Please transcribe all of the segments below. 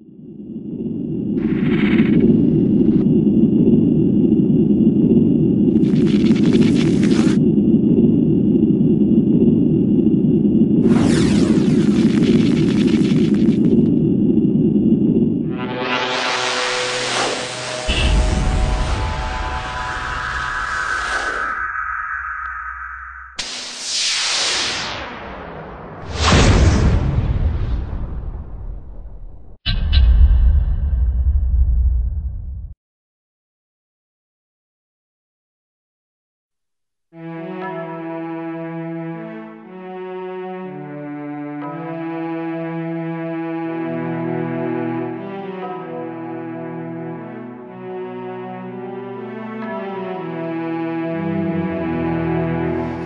you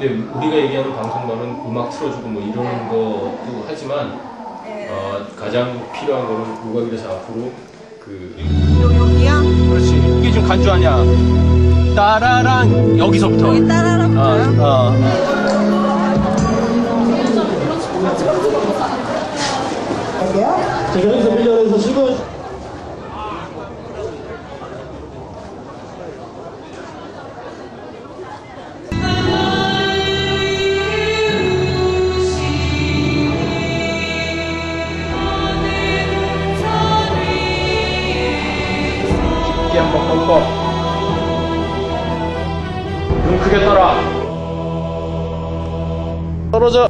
근데 우리가 얘기하는 방송만은 음악 틀어주고 뭐 이러는 것도 하지만 어, 가장 필요한 거는 국악이라서 앞으로 그 여기요? 그렇지. 이게 지금 간주 아니야. 따라랑 여기서부터. 여기 따라랑 어, 붙어요? 어. 자, 여기서 밀려서 쉬고 떨어져.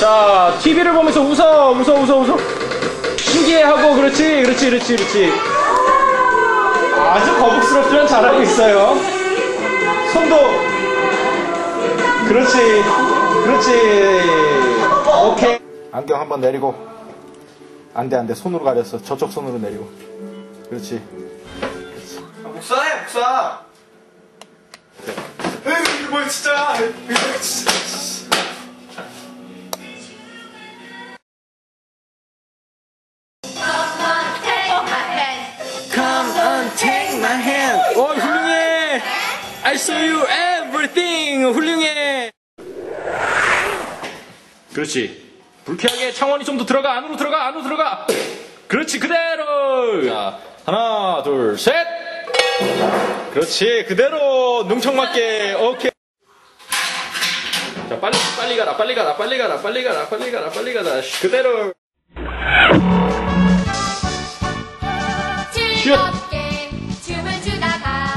자, TV를 보면서 웃어, 웃어, 웃어, 웃어. 신기해하고, 그렇지, 그렇지, 그렇지, 그렇지. 아주 거북스럽지만 잘하고 있어요. 손도 그렇지 그렇지 오케이 안경 한번 내리고 안돼 안돼. 손으로 가렸어. 저쪽 손으로 내리고. 그렇지. 목사해 목사. 에이 이거 뭐야 진짜. 에이, 진짜. Come on take my hand. 오 훌륭해. I show you everything. 훌륭해. 그렇지 불쾌하게 창원이 좀 더 들어가 안으로 들어가 안으로 들어가. 그렇지 그대로. 자 하나 둘 셋. 그렇지 그대로. 능청 맞게 오케이. 자 빨리 빨리 가라 빨리 가라 빨리 가라 빨리 가라 빨리 가라 빨리 가라. 그대로. 추다가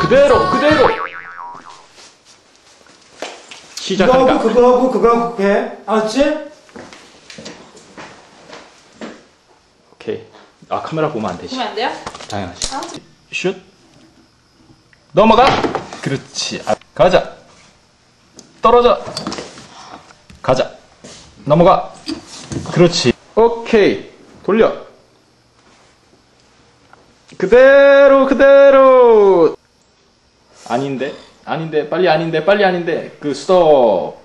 그대로 그대로 그거 하고 시작한다 그거 하고 그거 하고 해. 알았지? 오케이. 아 카메라 보면 안 되지. 보면 안 돼요? 당연하지. 슛. 넘어가. 그렇지. 아, 가자. 떨어져. 가자. 넘어가. 그렇지. 오케이. 돌려. 그대로 그대로. 아닌데 아닌데 빨리 아닌데 빨리 아닌데 그 스톱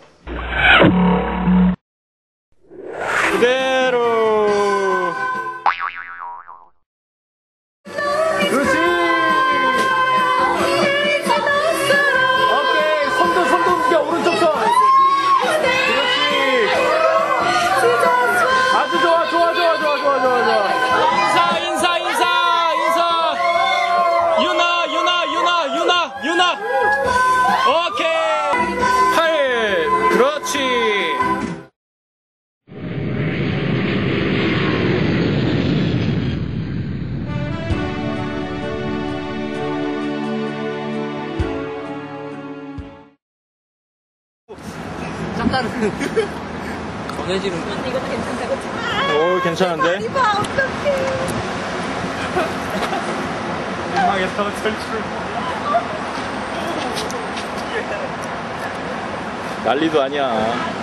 언니 이것도 괜찮다 그치? 오 괜찮은데? 이봐 어떡해. 민망해서 탈출 난리도 아니야.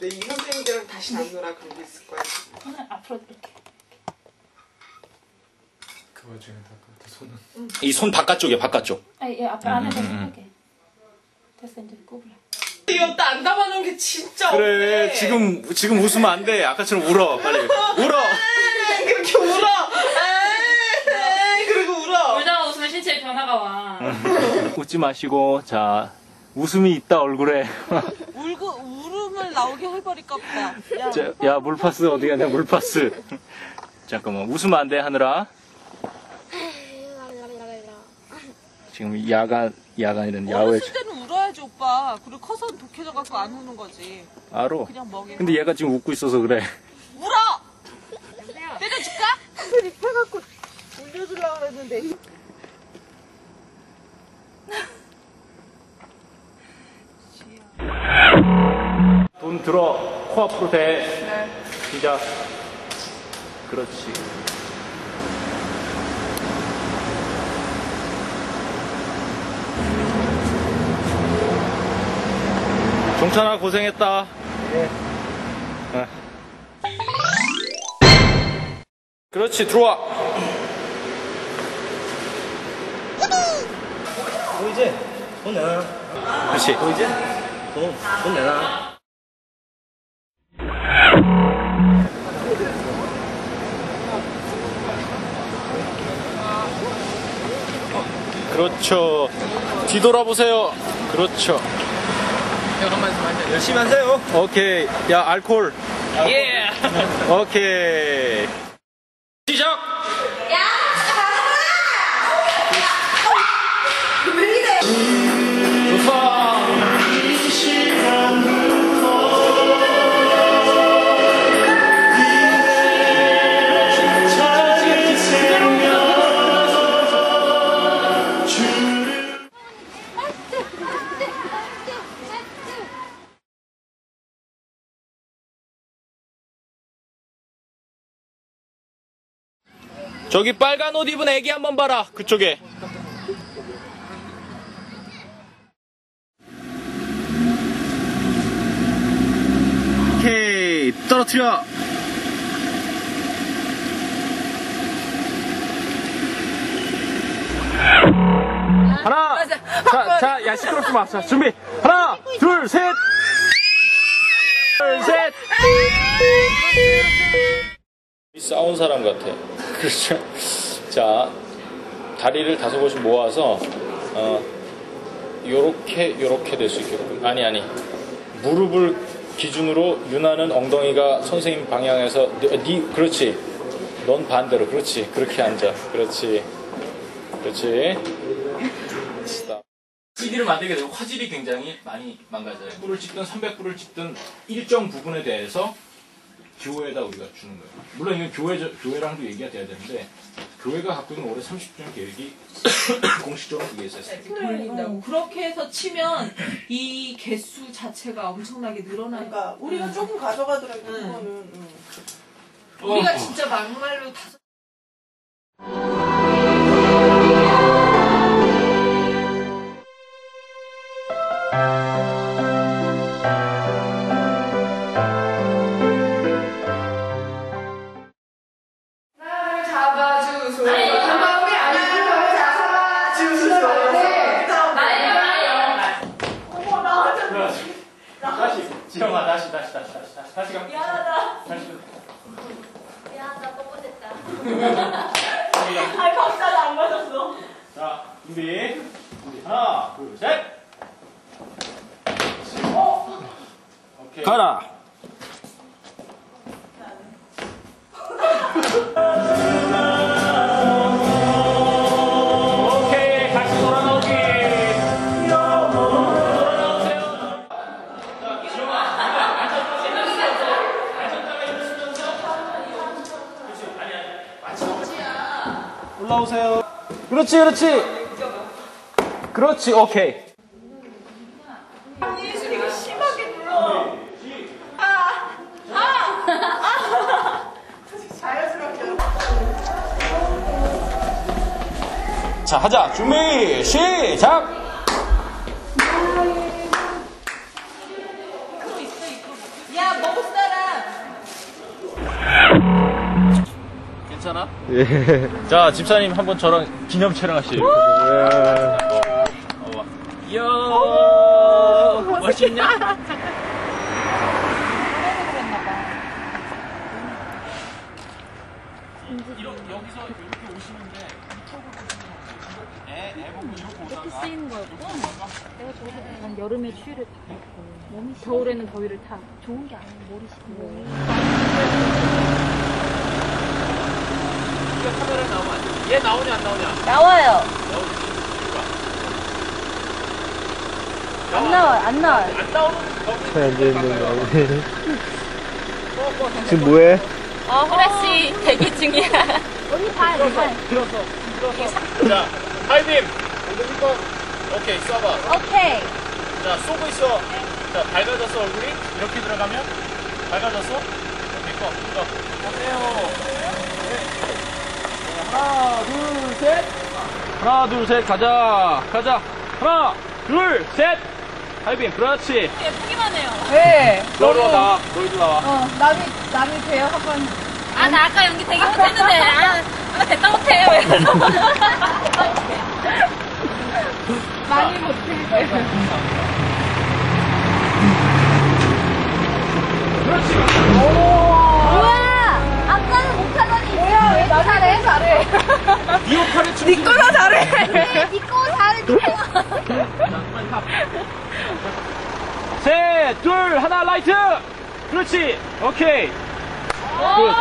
내 이 선생님들은 다시 안 놀아 그런 게 있을 거야. 앞으로 이렇게. 그 와중에 다 손은 이 손 바깥쪽이야 바깥쪽. 아예 앞에 안에서 이렇게. 됐어 이제 꼽으라 이옷다 안 담아놓은 게 진짜 그래 없네. 지금 지금 웃으면 안 돼. 아까처럼 울어 빨리. 울어. 그렇게 울어. 그리고 울어. 울다가 웃으면 신체에 변화가 와. 음. 웃지 마시고 자 웃음이 있다 얼굴에. 울고 울음을 나오게 해버릴까 보다. 야. 물파스 어디 갔냐 물파스. 잠깐만 웃으면 안 돼 하느라 지금 야간 야간 이런 야외 울어야지 오빠. 그리고 커서 독해져 갖고 안 우는 거지. 알어. 그냥 먹이. 근데 얘가 지금 웃고 있어서 그래. 울어. 때려줄까? 이 해갖고 울려주려고 그랬는데. 돈 들어 코앞으로 대. 시작. 그렇지. 종찬아 고생했다. 어. 그렇지 들어와. 보이지? 돈 내놔. 그렇지. 보이지? 돈, 돈 내놔. 그렇죠. 뒤돌아보세요. 그렇죠. 열심히 하세요. 오케이. 야 알콜. 예. 오케이. 저기 빨간 옷 입은 애기 한번 봐라. 그쪽에. 오케이. 떨어뜨려. 하나. 자, 자, 야, 시끄럽지 마. 자, 준비. 하나, 둘, 셋. 둘, 셋. 싸운 사람 같아. 그렇죠. 자, 다리를 다섯 곳씩 모아서, 어, 요렇게, 요렇게 될 수 있게끔. 아니, 아니. 무릎을 기준으로 유나는 엉덩이가 선생님 방향에서, 니, 니- 그렇지. 넌 반대로. 그렇지. 그렇게 앉아. 그렇지. 그렇지. 스탑. CD를 만들게 되면 화질이 굉장히 많이 망가져요. 불을 찍든 300불을 찍든 일정 부분에 대해서 교회에다 우리가 주는 거예요. 물론 이건 교회, 교회랑도 얘기가 돼야 되는데, 교회가 갖고 있는 올해 30주년 계획이 공식적으로 그게 있었어요. 돌린다고. 그렇게 해서 치면 이 개수 자체가 엄청나게 늘어나니까 우리가 조금 가져가더라도 그거는 응. 우리가 진짜 막말로 다섯 다시, 지영아, 다시, 다시, 다시, 다시, 다시, 다시 가. 미안하다. 다시. 미안하다 뻔뻔했다 아 박자가 안 맞았어. 자, 준비. 준비. 하나, 둘, 셋. 오케이. 가라. 오케 올라오세요. 그렇지, 그렇지. 그렇지, 오케이. 심하게 불러. 자, 하자. 준비, 시작! 괜찮아? 예. 자, 집사님 한번 저랑 기념 촬영하시죠. 이야, 멋있냐? 이러- 여기서 이렇게 오시는데 이렇게 쓰이는 거였고 내가 저기서 난 여름에 추위를 타 몸이 겨울에는 더위를 타 좋은 게 아니야 머리 씻고 몸이 카메라에 나오냐 안 나오냐? 나와요 나와. 안 나와요 안 나와요 안 나오는 거기 거 나오네. 지금 뭐해? 어 후레쉬 대기 중이야 언니 봐봐 들었어. 들었어. 자, 하이빔. 거. 오케이, 쏴봐. 오케이 자, 쏘고 있어. 자, 밝아졌어, 얼굴이? 이렇게 들어가면? 밝아졌어? 오케이, 꺼, 꺼. 하세요. 하나, 둘, 셋. 하나, 둘, 셋. 가자. 가자. 하나, 둘, 셋. 하이빔, 그렇지. 예쁘기만 해요. 네. 너로 나와. 너희도 나와. 어, 남이, 남이 돼요, 한 번. 아 나 아까 연기 되게 못했는데 아, 나 됐다 못해 왜 이러서 많이 못해. 우와 아까는 못하더니 뭐야, 왜 잘해? 잘해. 니 역할을 춤. 니 거나 잘해. 니꺼 잘해주세요 셋, 둘, 하나, 라이트. 그렇지. 오케이. 굿.